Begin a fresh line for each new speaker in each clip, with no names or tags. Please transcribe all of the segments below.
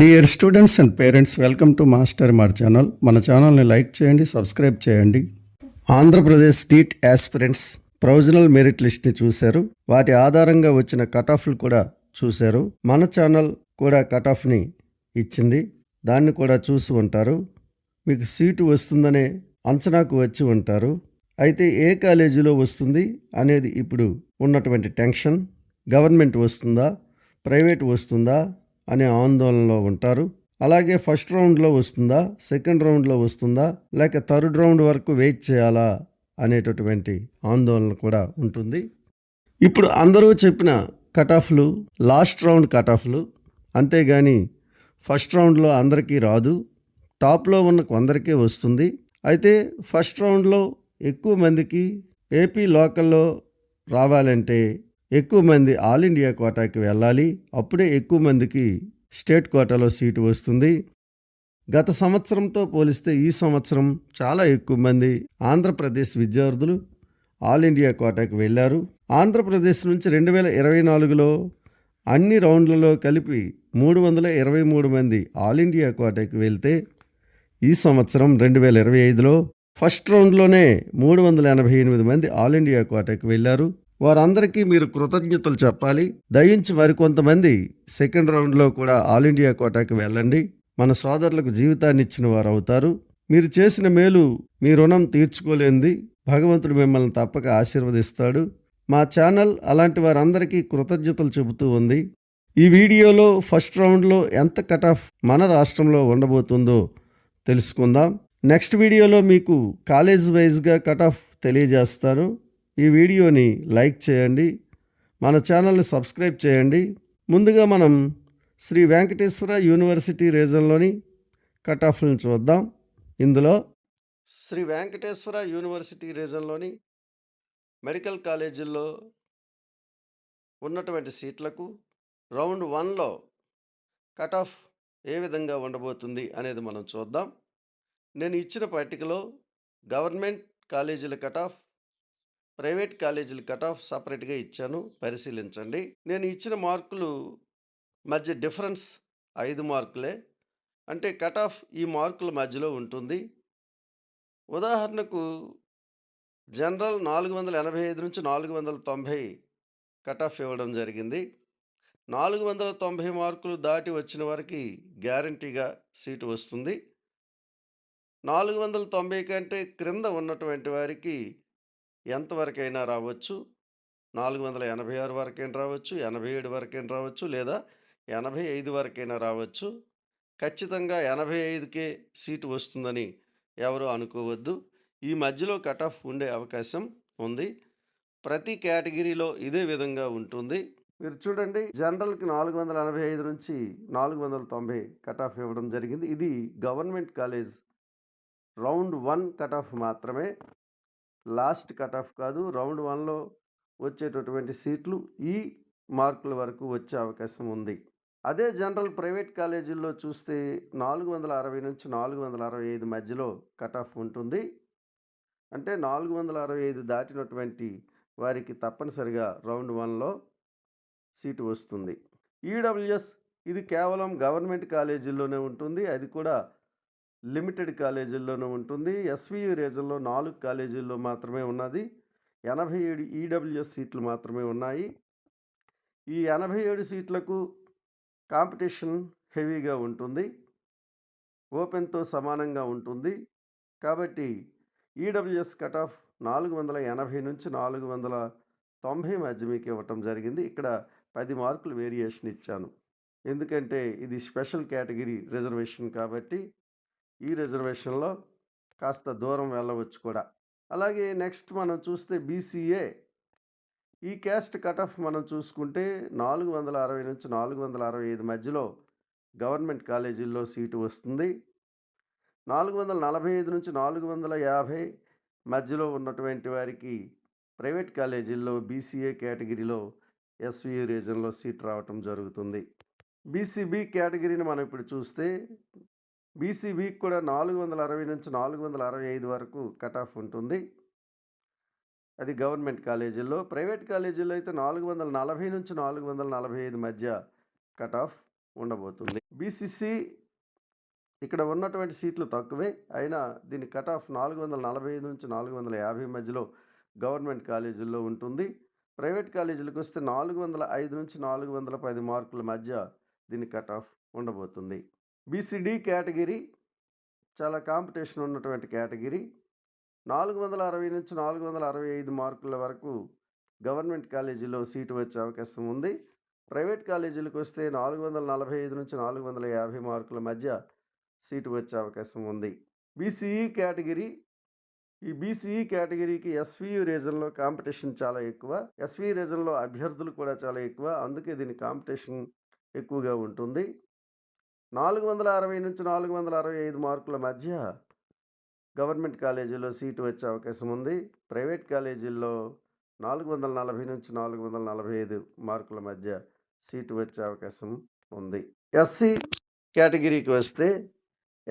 dear students and parents welcome to master మార్ channel మన ఛానల్ని లైక్ చేయండి సబ్స్క్రైబ్ చేయండి Andhra Pradesh state aspirants provisional merit లిస్ట్ని చూశారు వాటి ఆధారంగా వచ్చిన కట్ ఆఫ్లు కూడా చూశారు మన ఛానల్ కూడా కట్ ఆఫ్ని ఇచ్చింది దాన్ని కూడా చూసి ఉంటారు మీకు సీటు వస్తుందనే అంచనాకు వచ్చి ఉంటారు అయితే ఏ కాలేజీలో వస్తుంది అనేది ఇప్పుడు ఉన్నటువంటి టెన్షన్ గవర్నమెంట్ వస్తుందా ప్రైవేట్ వస్తుందా అనే ఆందోళనలో ఉంటారు అలాగే ఫస్ట్ రౌండ్లో వస్తుందా సెకండ్ రౌండ్లో వస్తుందా లేక థర్డ్ రౌండ్ వరకు వెయిట్ చేయాలా అనేటటువంటి ఆందోళన కూడా ఉంటుంది ఇప్పుడు అందరూ చెప్పిన కటాఫ్లు లాస్ట్ రౌండ్ కటాఫ్లు అంతేగాని ఫస్ట్ రౌండ్లో అందరికీ రాదు టాప్లో ఉన్న కొందరికే వస్తుంది అయితే ఫస్ట్ రౌండ్లో ఎక్కువ మందికి ఏపీ లోకల్లో రావాలంటే ఎక్కువ మంది ఆల్ ఇండియా కోటాకి వెళ్ళాలి అప్పుడే ఎక్కువ మందికి స్టేట్ కోటాలో సీటు వస్తుంది గత సంవత్సరంతో పోలిస్తే ఈ సంవత్సరం చాలా ఎక్కువ మంది ఆంధ్రప్రదేశ్ విద్యార్థులు ఆల్ ఇండియా కోటాకి వెళ్ళారు ఆంధ్రప్రదేశ్ నుంచి రెండు వేల ఇరవై నాలుగులో అన్ని రౌండ్లలో కలిపి మూడు వందల ఇరవై మూడు మంది ఆల్ ఇండియా కోటాకి వెళ్తే ఈ సంవత్సరం రెండు వేల ఇరవై ఐదులో ఫస్ట్ రౌండ్లోనే మూడు వందల ఎనభై ఎనిమిది మంది ఆల్ ఇండియా కోటాకి వెళ్ళారు వారందరికీ మీరు కృతజ్ఞతలు చెప్పాలి దయించి మరికొంతమంది సెకండ్ రౌండ్లో కూడా ఆల్ ఇండియా కోటాకి వెళ్ళండి మన సోదరులకు జీవితాన్ని ఇచ్చిన వారు అవుతారు మీరు చేసిన మేలు మీ రుణం తీర్చుకోలేంది భగవంతుడు మిమ్మల్ని తప్పక ఆశీర్వదిస్తాడు మా ఛానల్ అలాంటి వారందరికీ కృతజ్ఞతలు చెబుతూ ఉంది ఈ వీడియోలో ఫస్ట్ రౌండ్లో ఎంత కట్ ఆఫ్ మన రాష్ట్రంలో ఉండబోతుందో తెలుసుకుందాం నెక్స్ట్ వీడియోలో మీకు కాలేజ్ వైజ్గా కట్ ఆఫ్ తెలియజేస్తారు ఈ వీడియోని లైక్ చేయండి మన ఛానల్ని సబ్స్క్రైబ్ చేయండి ముందుగా మనం శ్రీ వెంకటేశ్వర యూనివర్సిటీ రీజన్లోని కట్ నుంచి చూద్దాం ఇందులో
శ్రీ వెంకటేశ్వర యూనివర్సిటీ రీజన్లోని మెడికల్ కాలేజీల్లో ఉన్నటువంటి సీట్లకు రౌండ్ వన్లో కట్ ఆఫ్ ఏ విధంగా ఉండబోతుంది అనేది మనం చూద్దాం నేను ఇచ్చిన పట్టికలో గవర్నమెంట్ కాలేజీల కట్ ఆఫ్ ప్రైవేట్ కాలేజీలు కట్ ఆఫ్ సపరేట్గా ఇచ్చాను పరిశీలించండి నేను ఇచ్చిన మార్కులు మధ్య డిఫరెన్స్ ఐదు మార్కులే అంటే కట్ ఆఫ్ ఈ మార్కుల మధ్యలో ఉంటుంది ఉదాహరణకు జనరల్ నాలుగు వందల ఎనభై ఐదు నుంచి నాలుగు వందల తొంభై కట్ ఆఫ్ ఇవ్వడం జరిగింది నాలుగు వందల తొంభై మార్కులు దాటి వచ్చిన వారికి గ్యారంటీగా సీటు వస్తుంది నాలుగు వందల తొంభై కంటే క్రింద ఉన్నటువంటి వారికి ఎంతవరకైనా రావచ్చు నాలుగు వందల ఎనభై ఆరు వరకైనా రావచ్చు ఎనభై ఏడు వరకైనా రావచ్చు లేదా ఎనభై ఐదు వరకైనా రావచ్చు ఖచ్చితంగా ఎనభై ఐదుకే సీటు వస్తుందని ఎవరు అనుకోవద్దు ఈ మధ్యలో కట్ ఆఫ్ ఉండే అవకాశం ఉంది ప్రతి కేటగిరీలో ఇదే విధంగా ఉంటుంది
మీరు చూడండి జనరల్కి నాలుగు వందల ఎనభై ఐదు నుంచి నాలుగు వందల తొంభై కట్ ఆఫ్ ఇవ్వడం జరిగింది ఇది government college round one cut off మాత్రమే లాస్ట్ కట్ ఆఫ్ కాదు రౌండ్ వన్లో వచ్చేటటువంటి సీట్లు ఈ మార్కుల వరకు వచ్చే అవకాశం ఉంది అదే జనరల్ ప్రైవేట్ కాలేజీల్లో చూస్తే నాలుగు వందల అరవై నుంచి నాలుగు వందల అరవై ఐదు మధ్యలో కట్ ఆఫ్ ఉంటుంది అంటే నాలుగు వందల అరవై ఐదు దాటినటువంటి వారికి తప్పనిసరిగా రౌండ్ వన్లో సీటు వస్తుంది ఈడబ్ల్యూఎస్ ఇది కేవలం గవర్నమెంట్ కాలేజీల్లోనే ఉంటుంది అది కూడా లిమిటెడ్ కాలేజీల్లోనూ ఉంటుంది ఎస్వియు రేజన్లో నాలుగు కాలేజీల్లో మాత్రమే ఉన్నది ఎనభై ఏడు ఈడబ్ల్యూఎస్ సీట్లు మాత్రమే ఉన్నాయి ఈ ఎనభై ఏడు సీట్లకు కాంపిటీషన్ హెవీగా ఉంటుంది ఓపెన్తో సమానంగా ఉంటుంది కాబట్టి ఈడబ్ల్యూఎస్ కట్ ఆఫ్ నాలుగు వందల ఎనభై నుంచి నాలుగు వందల తొంభై మధ్య మీకు ఇవ్వటం జరిగింది ఇక్కడ పది మార్కులు వేరియేషన్ ఇచ్చాను ఎందుకంటే ఇది స్పెషల్ కేటగిరీ రిజర్వేషన్ కాబట్టి ఈ రిజర్వేషన్లో కాస్త దూరం వెళ్ళవచ్చు కూడా అలాగే నెక్స్ట్ మనం చూస్తే బీసీఏ ఈ క్యాస్ట్ కట్ ఆఫ్ మనం చూసుకుంటే నాలుగు వందల అరవై నుంచి నాలుగు వందల అరవై ఐదు మధ్యలో గవర్నమెంట్ కాలేజీల్లో సీటు వస్తుంది నాలుగు వందల నలభై ఐదు నుంచి నాలుగు వందల యాభై మధ్యలో ఉన్నటువంటి వారికి ప్రైవేట్ కాలేజీల్లో బీసీఏ కేటగిరీలో ఎస్వీఏ రీజన్లో సీట్ రావటం జరుగుతుంది బీసీబీ కేటగిరీని మనం ఇప్పుడు చూస్తే బీసీ వీక్ కూడా నాలుగు వందల అరవై నుంచి నాలుగు వందల అరవై ఐదు వరకు కట్ ఆఫ్ ఉంటుంది అది గవర్నమెంట్ కాలేజీల్లో ప్రైవేట్ కాలేజీల్లో అయితే నాలుగు వందల నలభై నుంచి నాలుగు వందల నలభై ఐదు మధ్య కట్ ఆఫ్ ఉండబోతుంది బీసీసీ ఇక్కడ ఉన్నటువంటి సీట్లు తక్కువే అయినా దీని కట్ ఆఫ్ నాలుగు వందల నలభై ఐదు నుంచి నాలుగు వందల యాభై మధ్యలో గవర్నమెంట్ కాలేజీల్లో ఉంటుంది ప్రైవేట్ కాలేజీలకు వస్తే నాలుగు వందల ఐదు నుంచి నాలుగు వందల పది మార్కుల మధ్య దీని కట్ ఆఫ్ ఉండబోతుంది బీసీడీ కేటగిరీ చాలా కాంపిటీషన్ ఉన్నటువంటి కేటగిరీ నాలుగు వందల అరవై నుంచి నాలుగు వందల అరవై ఐదు మార్కుల వరకు గవర్నమెంట్ కాలేజీలో సీటు వచ్చే అవకాశం ఉంది ప్రైవేట్ కాలేజీలకు వస్తే నాలుగు వందల నలభై ఐదు నుంచి నాలుగు వందల యాభై మార్కుల మధ్య సీటు వచ్చే అవకాశం ఉంది బీసీఈ కేటగిరీ ఈ బీసీఈ కేటగిరీకి ఎస్వి రీజన్లో కాంపిటీషన్ చాలా ఎక్కువ ఎస్వి రీజన్లో అభ్యర్థులు కూడా చాలా ఎక్కువ అందుకే దీని కాంపిటీషన్ ఎక్కువగా ఉంటుంది నాలుగు వందల అరవై నుంచి నాలుగు వందల అరవై ఐదు మార్కుల మధ్య గవర్నమెంట్ కాలేజీలో సీటు వచ్చే అవకాశం ఉంది ప్రైవేట్ కాలేజీల్లో నాలుగు వందల నలభై నుంచి నాలుగు వందల నలభై ఐదు మార్కుల మధ్య సీటు వచ్చే అవకాశం ఉంది ఎస్సీ కేటగిరీకి వస్తే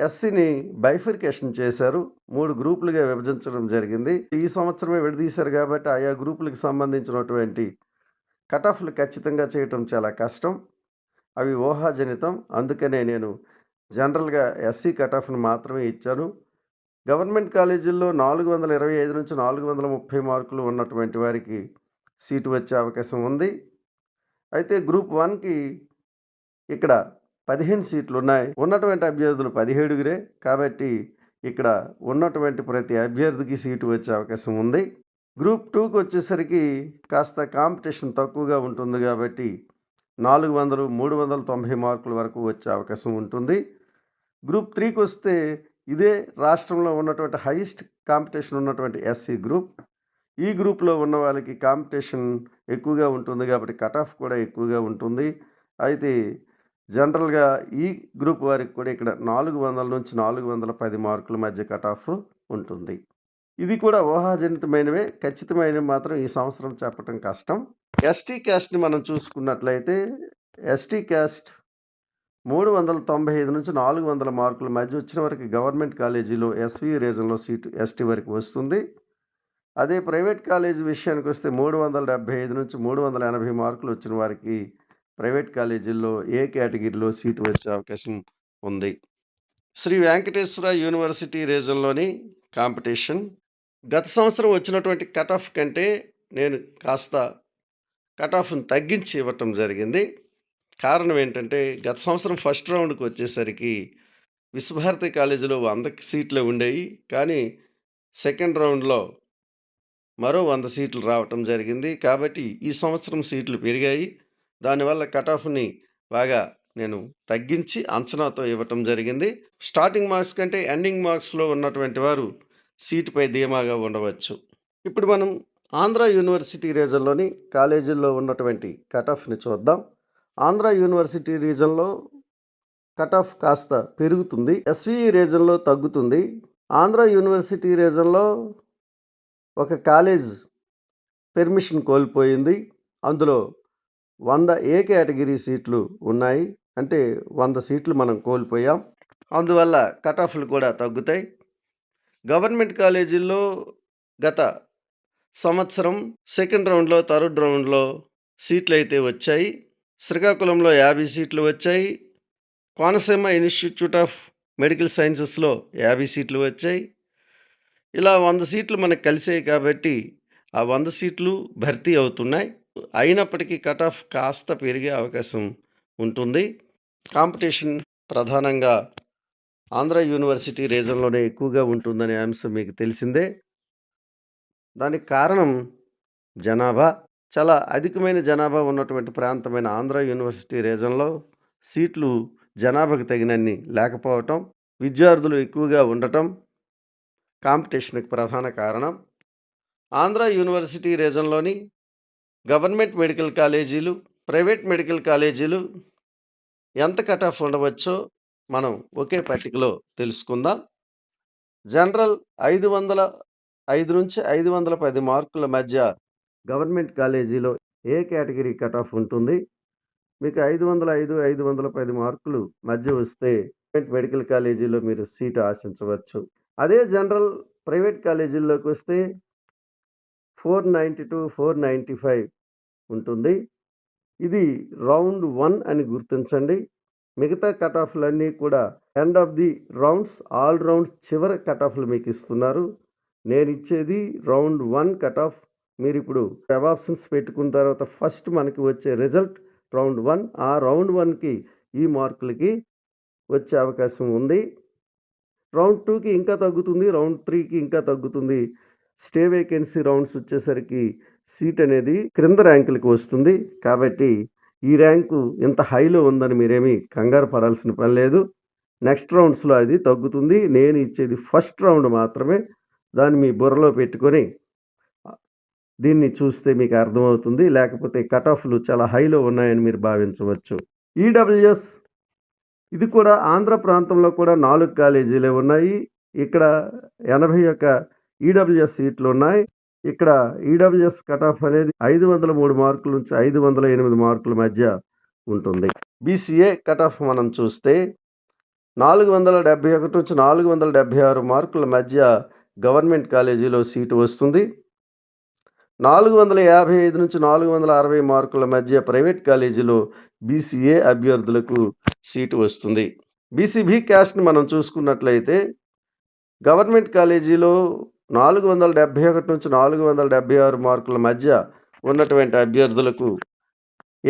ఎస్సీని బైఫర్కేషన్ చేశారు మూడు గ్రూపులుగా విభజించడం జరిగింది ఈ సంవత్సరమే విడదీశారు కాబట్టి ఆయా గ్రూపులకు సంబంధించినటువంటి కట్ ఆఫ్లు ఖచ్చితంగా చేయటం చాలా కష్టం అవి ఊహాజనితం అందుకనే నేను జనరల్గా ఎస్సీ కటాఫ్ను మాత్రమే ఇచ్చాను గవర్నమెంట్ కాలేజీల్లో నాలుగు వందల ఇరవై ఐదు నుంచి నాలుగు వందల ముప్పై మార్కులు ఉన్నటువంటి వారికి సీటు వచ్చే అవకాశం ఉంది అయితే గ్రూప్ వన్కి ఇక్కడ పదిహేను సీట్లు ఉన్నాయి ఉన్నటువంటి అభ్యర్థులు పదిహేడుగురే కాబట్టి ఇక్కడ ఉన్నటువంటి ప్రతి అభ్యర్థికి సీటు వచ్చే అవకాశం ఉంది గ్రూప్ టూకి వచ్చేసరికి కాస్త కాంపిటీషన్ తక్కువగా ఉంటుంది కాబట్టి నాలుగు వందలు మూడు వందల తొంభై మార్కుల వరకు వచ్చే అవకాశం ఉంటుంది గ్రూప్ త్రీకి వస్తే ఇదే రాష్ట్రంలో ఉన్నటువంటి హైయెస్ట్ కాంపిటీషన్ ఉన్నటువంటి ఎస్సీ గ్రూప్ ఈ గ్రూప్లో ఉన్న వాళ్ళకి కాంపిటీషన్ ఎక్కువగా ఉంటుంది కాబట్టి కట్ ఆఫ్ కూడా ఎక్కువగా ఉంటుంది అయితే జనరల్గా ఈ గ్రూప్ వారికి కూడా ఇక్కడ నాలుగు వందల నుంచి నాలుగు వందల పది మార్కుల మధ్య కట్ ఆఫ్ ఉంటుంది ఇది కూడా ఊహాజనితమైనవే ఖచ్చితమైనవి మాత్రం ఈ సంవత్సరం చెప్పటం కష్టం ఎస్టీ క్యాస్ట్ని మనం చూసుకున్నట్లయితే ఎస్టీ క్యాస్ట్ మూడు వందల తొంభై ఐదు నుంచి నాలుగు వందల మార్కుల మధ్య వచ్చిన వరకు గవర్నమెంట్ కాలేజీలో ఎస్వి రీజన్లో సీటు ఎస్టీ వరకు వస్తుంది అదే ప్రైవేట్ కాలేజీ విషయానికి వస్తే మూడు వందల డెబ్బై ఐదు నుంచి మూడు వందల ఎనభై మార్కులు వచ్చిన వారికి ప్రైవేట్ కాలేజీల్లో ఏ కేటగిరీలో సీటు వచ్చే అవకాశం ఉంది శ్రీ వెంకటేశ్వర యూనివర్సిటీ రీజన్లోని కాంపిటీషన్ గత సంవత్సరం వచ్చినటువంటి కట్ ఆఫ్ కంటే నేను కాస్త కట్ ఆఫ్ను తగ్గించి ఇవ్వటం జరిగింది కారణం ఏంటంటే గత సంవత్సరం ఫస్ట్ రౌండ్కి వచ్చేసరికి విశ్వభారతి కాలేజీలో వంద సీట్లు ఉండేవి కానీ సెకండ్ రౌండ్లో మరో వంద సీట్లు రావటం జరిగింది కాబట్టి ఈ సంవత్సరం సీట్లు పెరిగాయి దానివల్ల కట్ ఆఫ్ని బాగా నేను తగ్గించి అంచనాతో ఇవ్వటం జరిగింది స్టార్టింగ్ మార్క్స్ కంటే ఎండింగ్ మార్క్స్లో ఉన్నటువంటి వారు సీటుపై ధీమాగా ఉండవచ్చు ఇప్పుడు మనం ఆంధ్ర యూనివర్సిటీ రీజన్లోని కాలేజీల్లో ఉన్నటువంటి కట్ ఆఫ్ని చూద్దాం ఆంధ్ర యూనివర్సిటీ రీజన్లో కట్ ఆఫ్ కాస్త పెరుగుతుంది ఎస్వీ రీజన్లో తగ్గుతుంది ఆంధ్ర యూనివర్సిటీ రీజన్లో ఒక కాలేజ్ పెర్మిషన్ కోల్పోయింది అందులో వంద ఏ కేటగిరీ సీట్లు ఉన్నాయి అంటే వంద సీట్లు మనం కోల్పోయాం అందువల్ల కట్ ఆఫ్లు కూడా తగ్గుతాయి గవర్నమెంట్ కాలేజీల్లో గత సంవత్సరం సెకండ్ రౌండ్లో థర్డ్ రౌండ్లో సీట్లు అయితే వచ్చాయి శ్రీకాకుళంలో యాభై సీట్లు వచ్చాయి కోనసీమ ఇన్స్టిట్యూట్ ఆఫ్ మెడికల్ సైన్సెస్లో యాభై సీట్లు వచ్చాయి ఇలా వంద సీట్లు మనకు కలిసాయి కాబట్టి ఆ వంద సీట్లు భర్తీ అవుతున్నాయి అయినప్పటికీ కట్ ఆఫ్ కాస్త పెరిగే అవకాశం ఉంటుంది కాంపిటీషన్ ప్రధానంగా ఆంధ్ర యూనివర్సిటీ రీజన్లోనే ఎక్కువగా ఉంటుందనే అంశం మీకు తెలిసిందే దానికి కారణం జనాభా చాలా అధికమైన జనాభా ఉన్నటువంటి ప్రాంతమైన ఆంధ్ర యూనివర్సిటీ రీజన్లో సీట్లు జనాభాకు తగినన్ని లేకపోవటం విద్యార్థులు ఎక్కువగా ఉండటం కాంపిటీషన్కి ప్రధాన కారణం ఆంధ్ర యూనివర్సిటీ రీజన్లోని గవర్నమెంట్ మెడికల్ కాలేజీలు ప్రైవేట్ మెడికల్ కాలేజీలు ఎంత కట్ ఆఫ్ ఉండవచ్చో మనం ఒకే పట్టికలో తెలుసుకుందాం జనరల్ ఐదు వందల ఐదు నుంచి ఐదు వందల పది మార్కుల మధ్య గవర్నమెంట్ కాలేజీలో ఏ కేటగిరీ కట్ ఆఫ్ ఉంటుంది మీకు ఐదు వందల ఐదు ఐదు వందల పది మార్కులు మధ్య వస్తే మెడికల్ కాలేజీలో మీరు సీటు ఆశించవచ్చు అదే జనరల్ ప్రైవేట్ కాలేజీల్లోకి వస్తే four ninety two four ninety five ఉంటుంది ఇది రౌండ్ వన్ అని గుర్తించండి మిగతా కట్ ఆఫ్లన్నీ కూడా end of the rounds all rounds చివరి కట్ ఆఫ్లు మీకు ఇస్తున్నారు నేను ఇచ్చేది రౌండ్ వన్ కట్ ఆఫ్ మీరు ఇప్పుడు వెబ్ ఆప్షన్స్ పెట్టుకున్న తర్వాత ఫస్ట్ మనకి వచ్చే రిజల్ట్ రౌండ్ వన్ ఆ రౌండ్ వన్కి ఈ మార్కులకి వచ్చే అవకాశం ఉంది రౌండ్ టూకి ఇంకా తగ్గుతుంది రౌండ్ త్రీకి ఇంకా తగ్గుతుంది స్టే వేకెన్సీ రౌండ్స్ వచ్చేసరికి సీట్ అనేది క్రింద ర్యాంకులకి వస్తుంది కాబట్టి ఈ ర్యాంకు ఇంత హైలో ఉందని మీరేమీ కంగారు పడాల్సిన పని లేదు నెక్స్ట్ రౌండ్స్లో అది తగ్గుతుంది నేను ఇచ్చేది ఫస్ట్ రౌండ్ మాత్రమే దాన్ని మీ బుర్రలో పెట్టుకొని దీన్ని చూస్తే మీకు అర్థమవుతుంది లేకపోతే కట్ ఆఫ్లు చాలా హైలో ఉన్నాయని మీరు భావించవచ్చు ఈడబ్ల్యూఎస్ ఇది కూడా ఆంధ్ర ప్రాంతంలో కూడా నాలుగు కాలేజీలే ఉన్నాయి ఇక్కడ ఎనభై యొక్క ఈడబ్ల్యూఎస్ సీట్లు ఉన్నాయి ఇక్కడ ఈడబ్ల్యూఎస్ e కటాఫ్ అనేది ఐదు వందల మూడు మార్కుల నుంచి ఐదు వందల ఎనిమిది మార్కుల మధ్య ఉంటుంది బీసీఏ కటాఫ్ మనం చూస్తే నాలుగు వందల డెబ్బై ఒకటి నుంచి నాలుగు వందల డెబ్బై ఆరు మార్కుల మధ్య గవర్నమెంట్ కాలేజీలో సీటు వస్తుంది నాలుగు వందల యాభై ఐదు నుంచి నాలుగు వందల అరవై మార్కుల మధ్య ప్రైవేట్ కాలేజీలో బీసీఏ అభ్యర్థులకు సీటు వస్తుంది బీసీబీ క్యాస్ట్ని మనం చూసుకున్నట్లయితే గవర్నమెంట్ కాలేజీలో నాలుగు వందల డెబ్భై ఒకటి నుంచి నాలుగు వందల డెబ్భై ఆరు మార్కుల మధ్య ఉన్నటువంటి అభ్యర్థులకు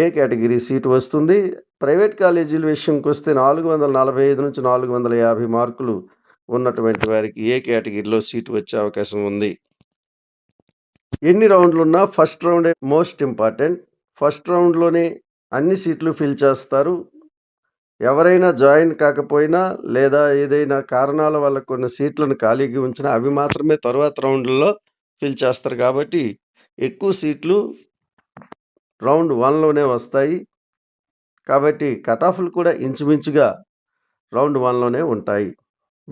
ఏ కేటగిరీ సీటు వస్తుంది ప్రైవేట్ కాలేజీల విషయంకి వస్తే నాలుగు వందల నలభై ఐదు నుంచి నాలుగు వందల యాభై మార్కులు ఉన్నటువంటి వారికి ఏ కేటగిరీలో సీటు వచ్చే అవకాశం ఉంది ఎన్ని రౌండ్లు ఉన్నా ఫస్ట్ రౌండే మోస్ట్ ఇంపార్టెంట్ ఫస్ట్ రౌండ్లోనే అన్ని సీట్లు ఫిల్ చేస్తారు ఎవరైనా జాయిన్ కాకపోయినా లేదా ఏదైనా కారణాల వల్ల కొన్ని సీట్లను ఖాళీగా ఉంచినా అవి మాత్రమే తర్వాత రౌండ్లలో ఫిల్ చేస్తారు కాబట్టి ఎక్కువ సీట్లు రౌండ్ వన్లోనే వస్తాయి కాబట్టి కటాఫ్లు కూడా ఇంచుమించుగా రౌండ్ వన్లోనే ఉంటాయి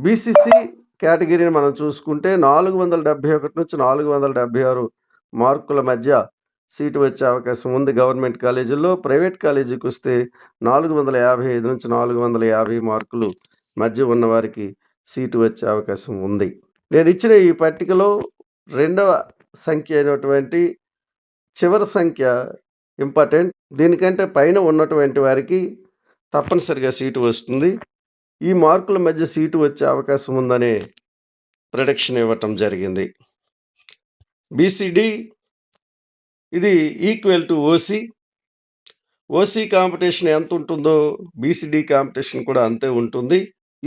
బీసీసీ కేటగిరీని మనం చూసుకుంటే నాలుగు వందల డెబ్భై ఒకటి నుంచి నాలుగు వందల డెబ్భై ఆరు మార్కుల మధ్య సీటు వచ్చే అవకాశం ఉంది గవర్నమెంట్ కాలేజీల్లో ప్రైవేట్ కాలేజీకి వస్తే నాలుగు వందల యాభై ఐదు నుంచి నాలుగు వందల యాభై మార్కులు మధ్య ఉన్నవారికి సీటు వచ్చే అవకాశం ఉంది నేను ఇచ్చిన ఈ పట్టికలో రెండవ సంఖ్య అయినటువంటి చివరి సంఖ్య ఇంపార్టెంట్ దీనికంటే పైన ఉన్నటువంటి వారికి తప్పనిసరిగా సీటు వస్తుంది ఈ మార్కుల మధ్య సీటు వచ్చే అవకాశం ఉందనే ప్రొడక్షన్ ఇవ్వటం జరిగింది బీసీడీ ఇది equal to OC OC competition ఎంత ఉంటుందో బీసీడీ కాంపిటీషన్ కూడా అంతే ఉంటుంది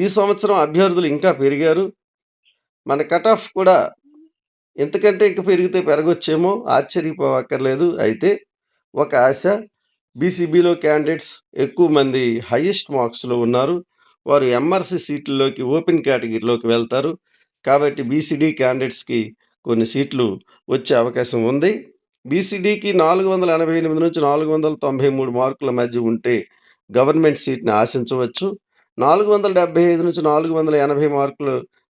ఈ సంవత్సరం అభ్యర్థులు ఇంకా పెరిగారు మన కట్ ఆఫ్ కూడా ఎంతకంటే ఇంకా పెరిగితే పెరగొచ్చేమో ఆశ్చర్యపోవక్కర్లేదు అయితే ఒక ఆశ బీసీబీలో క్యాండిడేట్స్ ఎక్కువ మంది హయ్యెస్ట్ మార్క్స్లో ఉన్నారు వారు ఎంఆర్సీ సీట్లలోకి ఓపెన్ కేటగిరీలోకి వెళ్తారు కాబట్టి బీసీడీ క్యాండిడేట్స్కి కొన్ని సీట్లు వచ్చే అవకాశం ఉంది బీసీడీకి నాలుగు వందల ఎనభై ఎనిమిది నుంచి నాలుగు వందల తొంభై మూడు మార్కుల మధ్య ఉంటే గవర్నమెంట్ సీట్ని ఆశించవచ్చు నాలుగు వందల డెబ్బై ఐదు నుంచి నాలుగు వందల ఎనభై మార్కుల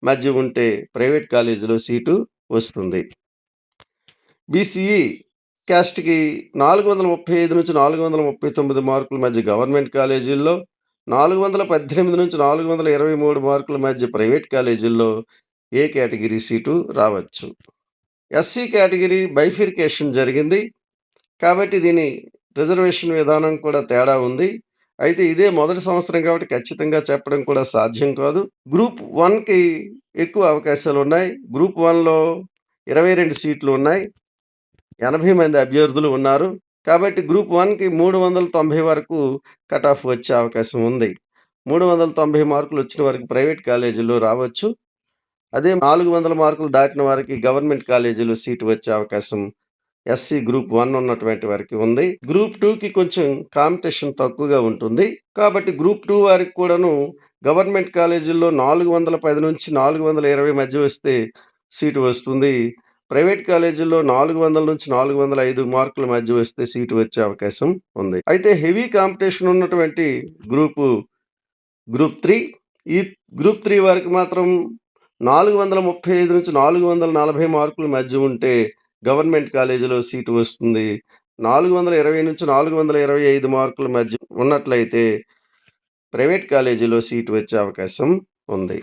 మధ్య ఉంటే ప్రైవేట్ కాలేజీలో సీటు వస్తుంది బీసీఈ క్యాస్ట్కి నాలుగు వందల ముప్పై ఐదు నుంచి నాలుగు వందల ముప్పై తొమ్మిది మార్కుల మధ్య గవర్నమెంట్ కాలేజీల్లో నాలుగు వందల పద్దెనిమిది నుంచి నాలుగు వందల ఇరవై మూడు మార్కుల మధ్య ప్రైవేట్ కాలేజీల్లో ఏ కేటగిరీ సీటు రావచ్చు ఎస్సీ కేటగిరీ బైఫిర్కేషన్ జరిగింది కాబట్టి దీని రిజర్వేషన్ విధానం కూడా తేడా ఉంది అయితే ఇదే మొదటి సంవత్సరం కాబట్టి ఖచ్చితంగా చెప్పడం కూడా సాధ్యం కాదు గ్రూప్ వన్కి ఎక్కువ అవకాశాలు ఉన్నాయి గ్రూప్ వన్లో ఇరవై రెండు సీట్లు ఉన్నాయి ఎనభై మంది అభ్యర్థులు ఉన్నారు కాబట్టి గ్రూప్ వన్కి మూడు వందల తొంభై వరకు కట్ ఆఫ్ వచ్చే అవకాశం ఉంది మూడు వందల తొంభై మార్కులు వచ్చిన వరకు ప్రైవేట్ కాలేజీలో రావచ్చు అదే నాలుగు వందల మార్కులు దాటిన వారికి గవర్నమెంట్ కాలేజీలో సీటు వచ్చే అవకాశం ఎస్సీ గ్రూప్ వన్ ఉన్నటువంటి వారికి ఉంది గ్రూప్ టూకి కొంచెం కాంపిటీషన్ తక్కువగా ఉంటుంది కాబట్టి గ్రూప్ టూ వారికి కూడాను గవర్నమెంట్ కాలేజీల్లో నాలుగు వందల పది నుంచి నాలుగు వందల ఇరవై మధ్య వస్తే సీటు వస్తుంది ప్రైవేట్ కాలేజీల్లో నాలుగు వందల నుంచి నాలుగు వందల ఐదు మార్కుల మధ్య వస్తే సీటు వచ్చే అవకాశం ఉంది అయితే హెవీ కాంపిటీషన్ ఉన్నటువంటి గ్రూపు గ్రూప్ త్రీ ఈ గ్రూప్ త్రీ వారికి మాత్రం నాలుగు వందల ముప్పై ఐదు నుంచి నాలుగు వందల నలభై మార్కుల మధ్య ఉంటే గవర్నమెంట్ కాలేజీలో సీటు వస్తుంది నాలుగు వందల ఇరవై నుంచి నాలుగు వందల ఇరవై ఐదు మార్కుల మధ్య ఉన్నట్లయితే ప్రైవేట్ కాలేజీలో సీటు వచ్చే అవకాశం ఉంది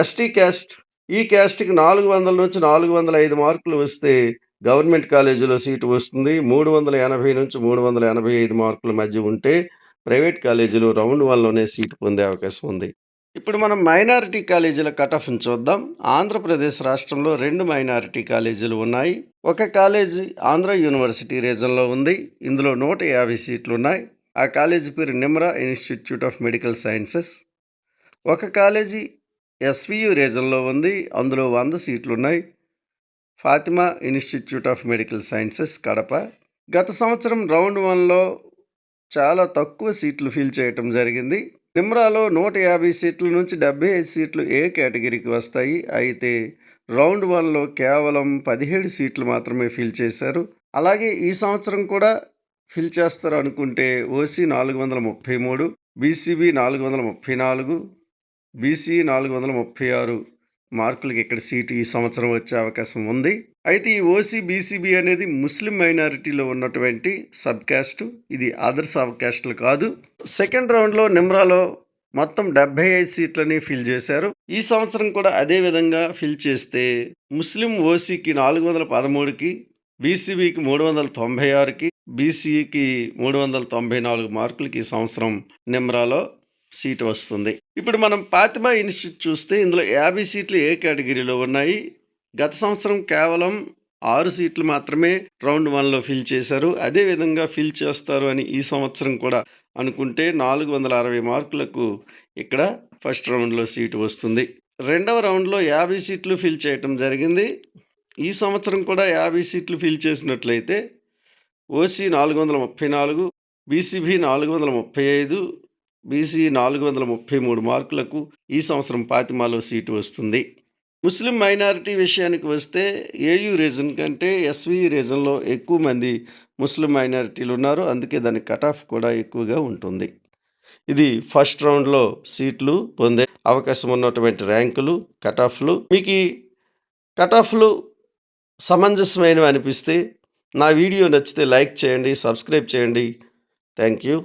ఎస్టీ క్యాస్ట్ ఈ క్యాస్ట్కి నాలుగు వందల నుంచి నాలుగు వందల ఐదు మార్కులు వస్తే గవర్నమెంట్ కాలేజీలో సీటు వస్తుంది మూడు వందల ఎనభై నుంచి మూడు వందల ఎనభై ఐదు మార్కుల మధ్య ఉంటే ప్రైవేట్ కాలేజీలో రౌండ్ వన్లోనే సీటు పొందే అవకాశం ఉంది ఇప్పుడు మనం మైనారిటీ కాలేజీల కటఫ్ని చూద్దాం ఆంధ్రప్రదేశ్ రాష్ట్రంలో రెండు మైనారిటీ కాలేజీలు ఉన్నాయి ఒక కాలేజీ ఆంధ్ర యూనివర్సిటీ రీజన్లో ఉంది ఇందులో నూట యాభై సీట్లు ఉన్నాయి ఆ కాలేజీ పేరు Nimra institute of medical sciences ఒక కాలేజీ ఎస్వియు రీజన్లో ఉంది అందులో వంద సీట్లు ఉన్నాయి Fatima institute of medical sciences Kadapa గత సంవత్సరం రౌండ్ వన్లో చాలా తక్కువ సీట్లు ఫిల్ చేయటం జరిగింది నిమ్రాలో నూట యాభై సీట్ల నుంచి డెబ్బై ఐదు సీట్లు ఏ కేటగిరీకి వస్తాయి అయితే రౌండ్ వన్లో కేవలం పదిహేడు సీట్లు మాత్రమే ఫిల్ చేశారు అలాగే ఈ సంవత్సరం కూడా ఫిల్ చేస్తారు అనుకుంటే ఓసీ నాలుగు వందల ముప్పై మూడు బీసీబీ నాలుగు వందల ముప్పై నాలుగు బీసీ నాలుగు వందల ముప్పై ఆరు మార్కులకి ఇక్కడ సీటు ఈ సంవత్సరం వచ్చే అవకాశం ఉంది అయితే ఈ ఓసీ బీసీబీ అనేది ముస్లిం మైనారిటీలో ఉన్నటువంటి సబ్ క్యాస్ట్ ఇది అదర్ సబ్ క్యాస్ట్లు కాదు సెకండ్ రౌండ్లో నిమ్రాలో మొత్తం డెబ్బై ఐదు సీట్లని ఫిల్ చేశారు ఈ సంవత్సరం కూడా అదే విధంగా ఫిల్ చేస్తే ముస్లిం ఓసీకి నాలుగు వందల పదమూడుకి బీసీబీకి మూడు వందల తొంభై ఆరుకి బీసీకి మూడు వందల తొంభై నాలుగు మార్కులకి ఈ సంవత్సరం నిమ్రాలో సీటు వస్తుంది ఇప్పుడు మనం పాతిమా ఇన్స్టిట్యూట్ చూస్తే ఇందులో యాభై సీట్లు ఏ కేటగిరీలో ఉన్నాయి గత సంవత్సరం కేవలం ఆరు సీట్లు మాత్రమే రౌండ్ వన్లో ఫిల్ చేశారు అదేవిధంగా ఫిల్ చేస్తారు అని ఈ సంవత్సరం కూడా అనుకుంటే నాలుగు వందల అరవై మార్కులకు ఇక్కడ ఫస్ట్ రౌండ్లో సీటు వస్తుంది రెండవ రౌండ్లో యాభై సీట్లు ఫిల్ చేయటం జరిగింది ఈ సంవత్సరం కూడా యాభై సీట్లు ఫిల్ చేసినట్లయితే ఓసీ నాలుగు వందల ముప్పై నాలుగు బీసీబీ నాలుగు వందల ముప్పై ఐదు బీసీ నాలుగు వందల ముప్పై మూడు మార్కులకు ఈ సంవత్సరం పాతిమాలో సీటు వస్తుంది ముస్లిం మైనారిటీ విషయానికి వస్తే ఏయు రీజన్ కంటే ఎస్వి రీజన్లో ఎక్కువ మంది ముస్లిం మైనారిటీలు ఉన్నారు అందుకే దాని కట్ ఆఫ్ కూడా ఎక్కువగా ఉంటుంది ఇది ఫస్ట్ రౌండ్లో సీట్లు పొందే అవకాశం ఉన్నటువంటి ర్యాంకులు కట్ ఆఫ్లు మీకు కట్ ఆఫ్లు సమంజసమైనవి అనిపిస్తే నా వీడియో నచ్చితే లైక్ చేయండి సబ్స్క్రైబ్ చేయండి థ్యాంక్ యూ